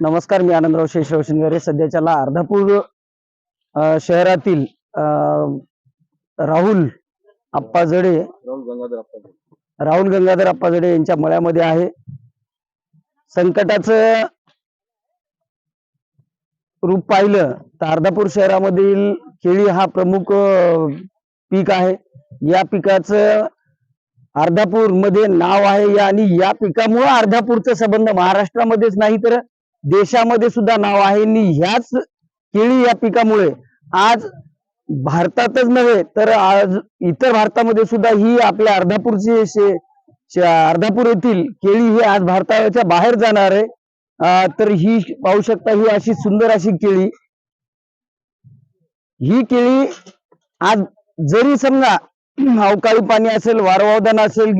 नमस्कार मी आनंदराव शेषराव शिंगारे सध्याच्याला अर्धापूर शहरातील अ, राहुल आप्पा जडे राहुल गंगाधर आप्पा जडे यांच्या मळ्यामध्ये आहे. संकटाचं रूप पाहिलं तर अर्धापूर शहरामधील केळी हा प्रमुख पीक आहे. या पिकाचं अर्धापूरमध्ये नाव आहे या- आणि या पिकामुळे अर्धापूरचा संबंध महाराष्ट्रामध्येच नाही तर देशामध्ये सुद्धा नाव आहे. आणि ह्याच केळी या पिकामुळे आज भारतातच नव्हे तर आज इतर भारतामध्ये सुद्धा ही आपल्या अर्धापूरची अर्धापूर येथील केळी ही आज भारताच्या बाहेर जाणार आहे. तर ही पाहू शकता ही अशी सुंदर अशी केळी. ही केळी आज जरी समजा अवकाळी पाणी असेल वारवावदान असेल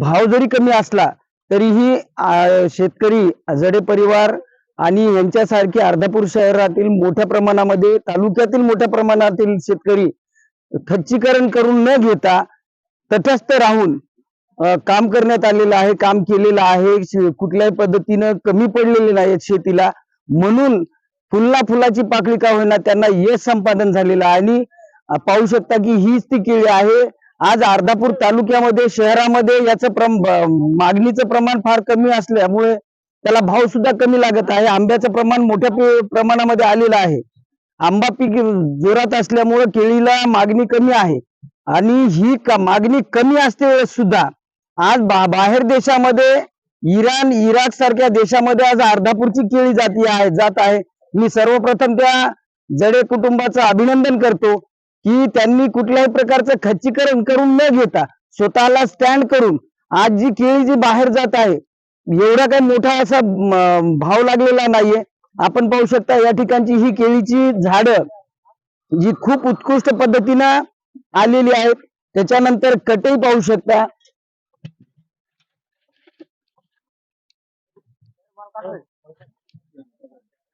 भाव जरी कमी असला तरीही शेतकरी जडे परिवार आणि यांच्यासारखे अर्धापूर शहरातील मोठ्या प्रमाणामध्ये तालुक्यातील मोठ्या प्रमाणातील शेतकरी खच्चीकरण करून न घेता तटस्थ राहून काम करण्यात आलेलं आहे काम केलेलं आहे शे- कुठल्याही पद्धतीनं कमी पडलेले नाहीत शेतीला. म्हणून फुलला फुलाची पाकळी का होईना त्यांना यश संपादन झालेलं आहे. आणि पाहू शकता की हीच ती केळी आहे आज अर्धापूर तालुक्यामध्ये शहरामध्ये याचं प्रम मागणीचं प्रमाण फार कमी असल्यामुळे त्याला भाव सुद्धा कमी लागत आहे. आंब्याचं प्रमाण मोठ्या प्रमाणामध्ये आलेलं आहे. आंबा पीक जोरात असल्यामुळे केळीला मागणी कमी आहे. आणि ही मागणी कमी असते वेळेस सुद्धा. आज बा- बाहेर देशामध्ये इराण इराक सारख्या देशामध्ये आज अर्धापूरची केळी जाती आहे जात आहे. मी सर्वप्रथम त्या जडे कुटुंबाचं अभिनंदन करतो. की त्यांनी कुठल्याही प्रकारचं खच्चीकरण करून न घेता स्वतःला स्टँड करून आज जी केळी जी बाहेर जात आहे एवढा काही मोठा असा भाव लागलेला नाहीये. आपण पाहू शकता या ठिकाणची ही केळीची झाडं जी खूप उत्कृष्ट पद्धतीनं आलेली आहेत. त्याच्यानंतर कटही पाहू शकता.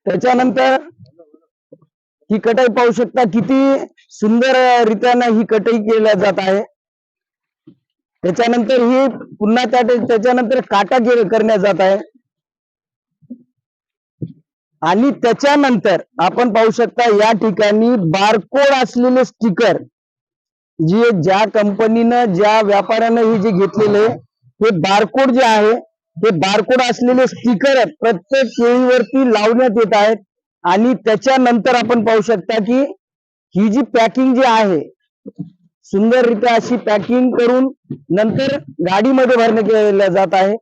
त्याच्यानंतर ही कटाई पाहू शकता किती सुंदर रित्यानं ही कटाई केल्या जात आहे. त्याच्यानंतर ही पुन्हा त्या त्याच्यानंतर काटा करण्यात जात आहे. आणि त्याच्यानंतर आपण पाहू शकता या ठिकाणी बारकोड असलेले स्टिकर जे ज्या कंपनीनं ज्या व्यापाऱ्यानं हे जे घेतलेले हे बारकोड जे आहे हे बारकोड असलेले स्टिकर प्रत्येक केळीवरती लावण्यात येत आहेत. आणि त्याच्यानंतर आपण पाहू शकता की ही जी पॅकिंग जी आहे सुंदररित्या अशी पॅकिंग करून नंतर गाडीमध्ये भरणे केलं जात आहे.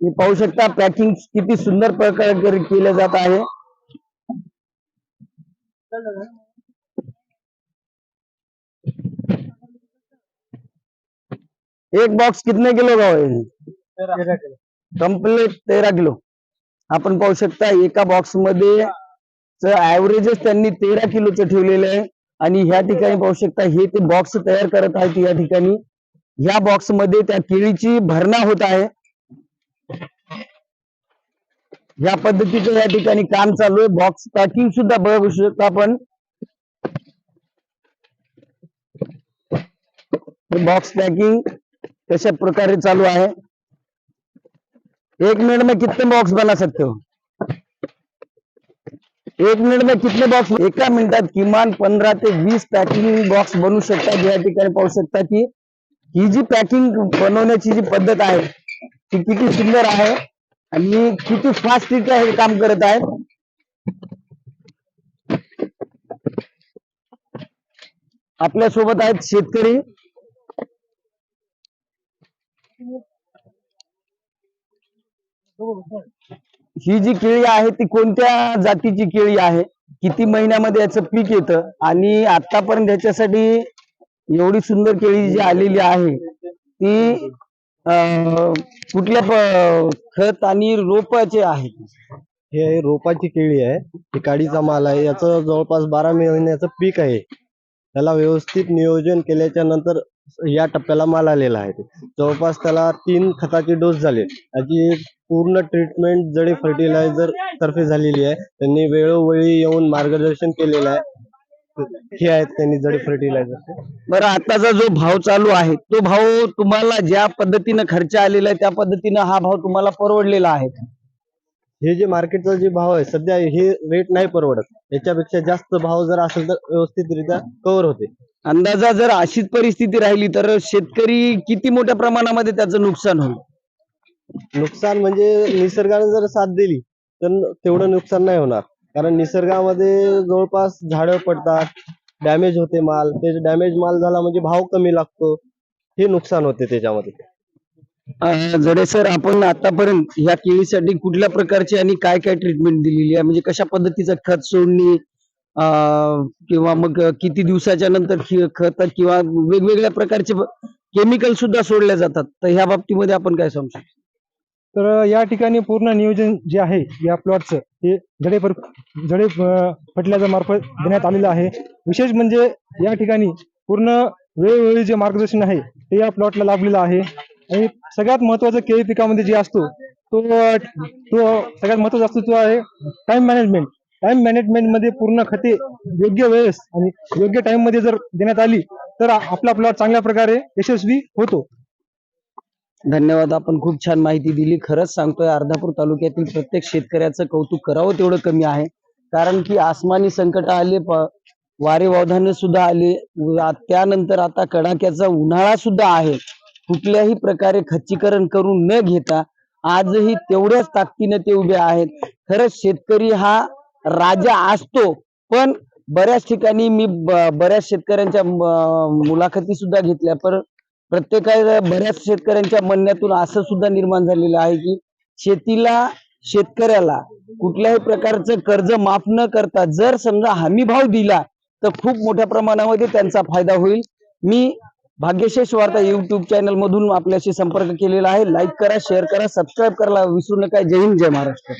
पाहू शकता पॅकिंग किती सुंदर प्रकारे केलं जात आहे. एक बॉक्स कितने किलो का होईल? कंप्लीट तेरा किलो. आपण पाहू शकता एका बॉक्समध्ये ऍव्हरेजच त्यांनी तेरा किलोचं ठेवलेलं आहे. आणि ह्या ठिकाणी पाहू शकता हे ते बॉक्स तयार करत आहेत या ठिकाणी. या बॉक्समध्ये त्या केळीची भरणा होत आहे. या पद्धतीचं या ठिकाणी काम चालू आहे. बॉक्स पॅकिंग सुद्धा बघू शकता आपण. बॉक्स पॅकिंग कशा प्रकारे चालू आहे? एक मिनट में कितने बॉक्स बना सकते हो? एक मिनिट में कितने बॉक्स एका मिनिटात किमान पंधरा ते वीस पॅकिंग बॉक्स बनवू शकतात या ठिकाणी पाहू शकता की ही जी पॅकिंग बनवण्याची जी पद्धत आहे ती किती सुंदर आणि किती फास्ट रित्या हे काम करत आहेत आपल्या सोबत आहेत शेतकरी। ही जी केळी आहे ती कोणत्या जातीची केळी आहे? किती महिन्यामध्ये याचं पीक येतं? आणि आतापर्यंत याच्यासाठी एवढी सुंदर केळी जी आलेली आहे ती कुठल्या खत आणि रोपाचे आहे? हे रोपाची केळी आहे ही काडीचा माल आहे. याचं जवळपास बारा महिन्याचं पीक आहे. त्याला व्यवस्थित नियोजन केल्याच्यानंतर या टप्प्याला माल आलेला आहे. जवळपास त्याला तीन खताचे डोस झाले. याची पूर्ण ट्रीटमेंट जडे फर्टिलायझर तर्फे झालेली आहे त्यांनी वेळोवेळी येऊन मार्गदर्शन केलेलं आहे. हे आहेत त्यांनी जडी फर्टिलायझर बरं आताचा जो भाव चालू आहे तो भाव तुम्हाला ज्या पद्धतीनं खर्च आलेला आहे त्या पद्धतीनं हा भाव तुम्हाला परवडलेला आहे का? हे जे मार्केटचा जे भाव आहे सध्या हे रेट नाही परवडत. याच्यापेक्षा जास्त भाव जर असेल तर व्यवस्थितरित्या कव्हर होते. अंदाजा जर अशीच परिस्थिती राहिली तर शेतकरी किती मोठ्या प्रमाणामध्ये त्याचं नुकसान होईल? नुकसान म्हणजे निसर्गाने जर साथ दिली तर तेवढं नुकसान नाही होणार. कारण निसर्गामध्ये जवळपास झाडं पडतात डॅमेज होते माल. ते डॅमेज माल झाला म्हणजे भाव कमी लागतो. हे नुकसान होते त्याच्यामध्ये. जडे सर आपण आतापर्यंत या केळीसाठी कुठल्या प्रकारची आणि काय काय ट्रीटमेंट दिलेली आहे? म्हणजे कशा पद्धतीचं खत सोडणी किंवा मग किती दिवसाच्या नंतर खत किंवा वेगवेगळ्या प्रकारचे केमिकल सुद्धा सोडले जातात. तर ह्या बाबतीमध्ये आपण काय सांगू शकतो? तर या ठिकाणी पूर्ण नियोजन जे आहे या प्लॉटचं ते जडे पर जडे फटल्याच्या मार्फत देण्यात आलेलं आहे. विशेष म्हणजे या ठिकाणी पूर्ण वेळोवेळी जे मार्गदर्शन आहे ते या प्लॉटला लाभलेलं आहे. आणि सगळ्यात महत्वाचं केळी पिकामध्ये जे असतो तो तो सगळ्यात महत्त्वाचा असतो तो आहे टाइम मॅनेजमेंट. टाइम मॅनेजमेंटमध्ये पूर्ण खते योग्य वेळेस आणि योग्य टाइममध्ये जर देण्यात आली तर आपला प्लॉट चांगल्या प्रकारे यशस्वी होतो. धन्यवाद. आपण खूप छान माहिती दिली. खरंच सांगतोय अर्धापूर तालुक्यातील प्रत्येक शेतकऱ्याचं कौतुक करावं तेवढं कमी आहे. कारण की आसमानी संकट आले वारे वावधाने सुद्धा आले त्यानंतर आता कडाक्याचा उन्हाळा सुद्धा आहे. कुठल्याही प्रकारे खच्चीकरण करून न घेता आजही तेवढ्याच ताकदीने ते उभे आहेत. खरंच शेतकरी हा राजा असतो. पण बऱ्याच ठिकाणी मी बऱ्याच शेतकऱ्यांच्या मुलाखती सुद्धा घेतल्या. पर प्रत्येका बऱ्याच शेतकऱ्यांच्या म्हणण्यातून असं सुद्धा निर्माण झालेलं आहे की शेतीला शेतकऱ्याला कुठल्याही प्रकारचं कर्ज माफ न करता जर समजा हमी भाव दिला तर खूप मोठ्या प्रमाणामध्ये त्यांचा फायदा होईल. मी भाग्यशेष वार्ता युट्यूब चॅनल मधून आपल्याशी संपर्क केलेला आहे. लाईक करा शेअर करा सबस्क्राईब करायला विसरू नका. जय हिंद जय महाराष्ट्र.